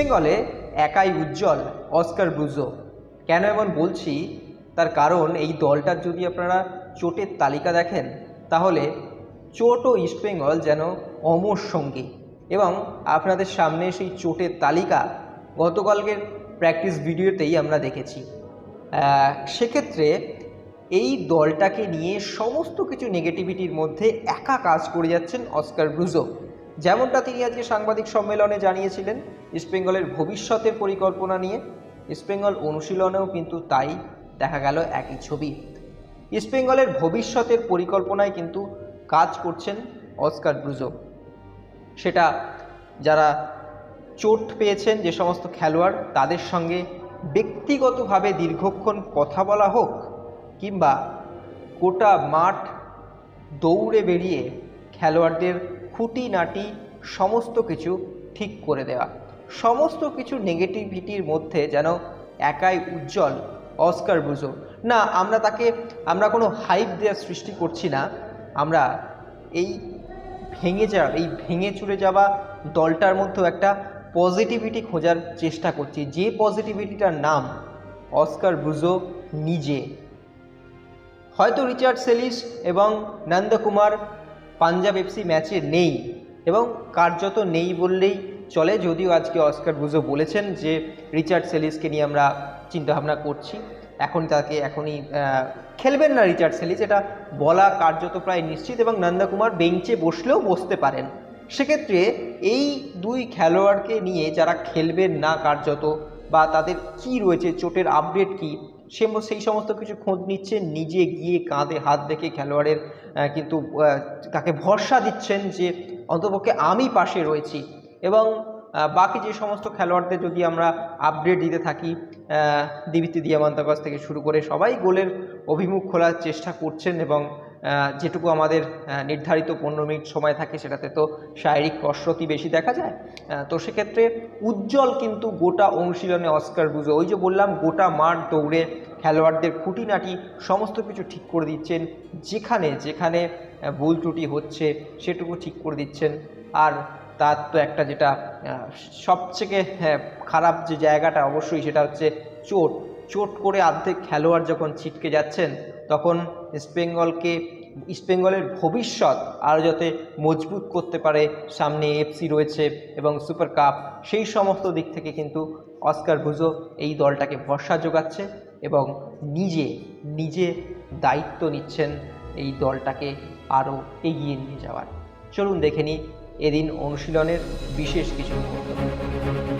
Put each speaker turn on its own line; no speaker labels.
ইস্টবেঙ্গলে একাই উজ্জ্বল Oscar Bruzon. কেন এমন বলছি? তার কারণ এই দলটার যদি আপনারা চোটের তালিকা দেখেন, তাহলে চোট ও ইস্টবেঙ্গল যেন অমর সঙ্গী। এবং আপনাদের সামনে সেই চোটের তালিকা গতকালকের প্র্যাকটিস ভিডিওতেই আমরা দেখেছি। সেক্ষেত্রে এই দলটাকে নিয়ে সমস্ত কিছু নেগেটিভিটির মধ্যে একা কাজ করে যাচ্ছেন অস্কার ব্রুজো। যেমনটা তিনি আজকে সাংবাদিক সম্মেলনে জানিয়েছিলেন ইস্টবেঙ্গলের ভবিষ্যতের পরিকল্পনা নিয়ে। ইস্টবেঙ্গল অনুশীলনেও কিন্তু তাই দেখা গেল একই ছবি। ইস্টবেঙ্গলের ভবিষ্যতের পরিকল্পনায় কিন্তু কাজ করছেন অস্কার ব্রুজো। সেটা যারা চোট পেয়েছেন যে সমস্ত খেলোয়াড়, তাদের সঙ্গে ব্যক্তিগতভাবে দীর্ঘক্ষণ কথা বলা হোক কিংবা গোটা মাঠ দৌড়ে বেরিয়ে খেলোয়াড়দের খুঁটিনাটি সমস্ত কিছু ঠিক করে দেওয়া। সমস্ত কিছু নেগেটিভিটির মধ্যে যেন একাই উজ্জ্বল, অস্কার ব্রুজো না, আমরা তাকে, আমরা কোনো হাইপ দেওয়ার সৃষ্টি করছি না। আমরা এই ভেঙে যাওয়া, এই ভেঙে চুরে যাওয়া দলটার মধ্যেও একটা পজিটিভিটি খোঁজার চেষ্টা করছি। যে পজিটিভিটিটার নাম অস্কার ব্রুজো নিজে। হয়তো রিচার্ড সেলিস এবং নন্দকুমার পাঞ্জাব এফসি ম্যাচে নেই এবং কার্যত নেই বললেই চলে, যদিও আজকে অস্কার বুজো বলেছেন যে রিচার্ড সেলিসকে নিয়ে আমরা চিন্তাভাবনা করছি। এখন তাকে এখনই খেলবেন না রিচার্ড সেলিস, এটা বলা কার্যত প্রায় নিশ্চিত এবং নন্দকুমার বেঞ্চে বসলেও বসতে পারেন। সেক্ষেত্রে এই দুই খেলোয়াড়কে নিয়ে যারা খেলবেন না কার্যত বা তাদের কি রয়েছে, চোটের আপডেট কি সে সেই সমস্ত কিছু খোঁজ নিচ্ছে, নিজে গিয়ে কাঁধে হাত রেখে খেলোয়াড়ের কিন্তু তাকে ভরসা দিচ্ছেন যে অন্তপক্ষে আমি পাশে রয়েছি এবং বাকি যে সমস্ত খেলোয়াড়দের যদি আমরা আপডেট দিতে থাকি দিবিতি কাছ থেকে শুরু করে সবাই গোলের অভিমুখ খোলার চেষ্টা করছেন এবং যেটুকু আমাদের নির্ধারিত পনেরো মিনিট সময় থাকে সেটাতে তো শারীরিক কসরতই বেশি দেখা যায়। তো সেক্ষেত্রে উজ্জ্বল কিন্তু গোটা অনুশীলনে অস্কার বুঝো। ওই যে বললাম গোটা মাঠ দৌড়ে খেলোয়াড়দের খুঁটিনাটি সমস্ত কিছু ঠিক করে দিচ্ছেন। যেখানে যেখানে ভুল ত্রুটি হচ্ছে সেটুকু ঠিক করে দিচ্ছেন। আর তার তো একটা যেটা সবথেকে হ্যাঁ, খারাপ যে জায়গাটা অবশ্যই সেটা হচ্ছে চোট। চোট করে অর্ধেক খেলোয়াড় যখন ছিটকে যাচ্ছেন তখন ইস্টবেঙ্গলকে ইস্টবেঙ্গলের ভবিষ্যৎ আরও যাতে মজবুত করতে পারে, সামনে এফসি রয়েছে এবং সুপার কাপ সেই সমস্ত দিক থেকে কিন্তু অস্কার ভুজো এই দলটাকে ভরসা যোগাচ্ছে এবং নিজে নিজে দায়িত্ব নিচ্ছেন এই দলটাকে আরও এগিয়ে নিয়ে যাওয়ার। চলুন দেখে নিই এদিন অনুশীলনের বিশেষ কিছু মুহূর্ত।